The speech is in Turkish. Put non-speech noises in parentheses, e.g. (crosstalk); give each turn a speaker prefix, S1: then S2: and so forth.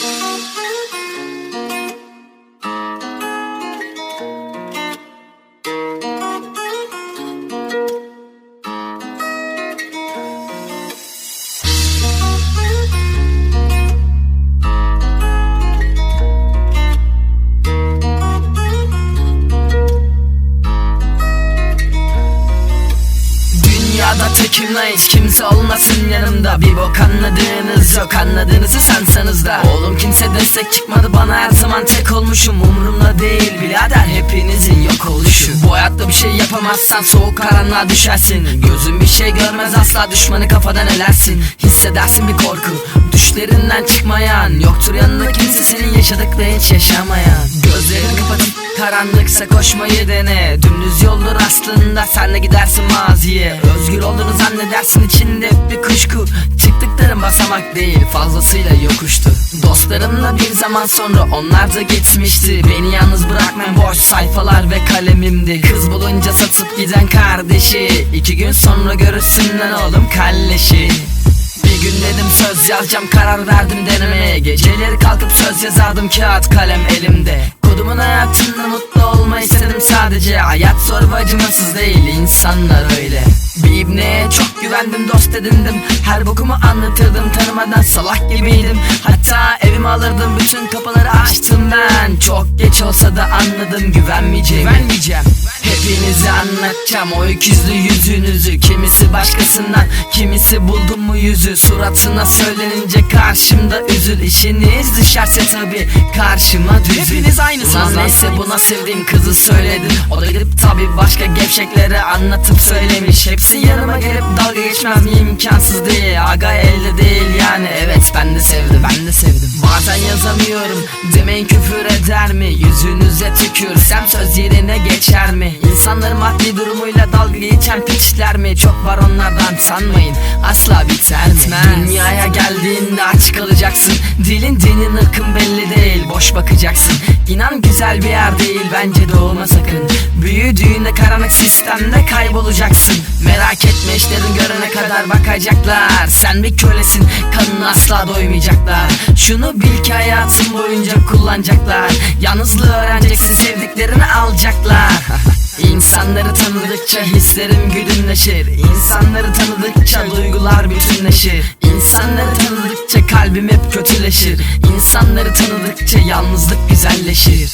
S1: Música tekim nice kimse olmasın yanımda. Bir bok anladığınız yok. Anladığınızı sansanız da. Oğlum kimse destek çıkmadı bana. Her zaman tek olmuşum. Umurumda değil birader. Hepinizin yok oluşu. Bu hayatta bir şey yapamazsan soğuk karanlığa düşersin. Gözün bir şey görmez asla düşmanı kafadan elersin. Hissedersin bir korku. Düşlerinden çıkmayan Yoktur yanında kimse senin yaşadıklarını hiç yaşamayan. Kapatıp karanlıksa koşmayı dene. Dümdüz yoldur aslında sen de gidersin maziye. Özgür olduğunu zannedersin içinde bir kuşku. Çıktıkların basamak değil fazlasıyla yokuştu. Dostlarımla bir zaman sonra onlar da gitmişti Beni yalnız bırakmayan boş sayfalar ve kalemimdi. Kız bulunca satıp giden kardeşi. İki gün sonra görürsün lan oğlum kalleşi. Bir gün dedim söz yazacağım karar verdim denemeye. Geceleri kalkıp söz yazardım kağıt kalem elimde Kodumun hayatında mutlu olmayı istedim sadece Hayat zor ve acımasız değil insanlar öyle. Bir ibneye çok güvendim dost edindim. Her bokumu anlatırdım tanımadan salak gibiydim. Hatta evime alırdım bütün kapıları açtım ben. Çok geç olsa da anladım güvenmeyeceğimi Güvenmeyeceğim. Hepinize anlatacağım o öküzlü yüzünüzü Kimisi başkasından kimisi buldum mu yüzü? Suratına söylenince karşımda üzül. İşiniz düşerse tabi karşıma düzül.
S2: Hepiniz aynısınız
S1: Lan
S2: lan.
S1: neyse buna sevdiğim kızı söyledim O da gidip tabi başka gevşeklere anlatıp söylemiş. Hepsi yanıma gelip dalga geçmez mi imkansız değil Aga elde değil yani. Evet ben de sevdim Ben de sevdim. Bazen yazamıyorum. Demeyin küfür eder mi? Yüzünüze tükürsem söz yerine geçer mi? İnsanların maddi durumuyla dalga geçen piçler mi? Çok var onlardan sanmayın. Asla biter mi? Dünyaya geldiğinde aç kalacaksın. Dilin dinin ırkın belli değil. Boş bakacaksın. İnan güzel bir yer değil. Bence doğma sakın. Büyüdüğünde karanlık sistemde kaybolacaksın. Merak etme işlerin görene kadar bakacaklar. Sen bir kölesin. Kanını asla doymayacaklar. Şunu bil ki hayatın boyunca kullanacaklar Yalnızlığı öğreneceksin sevdiklerini alacaklar. (laughs) İnsanları tanıdıkça hislerim güdümleşir. İnsanları tanıdıkça duygular bütünleşir. İnsanları tanıdıkça kalbim hep kötüleşir. İnsanları tanıdıkça yalnızlık güzelleşir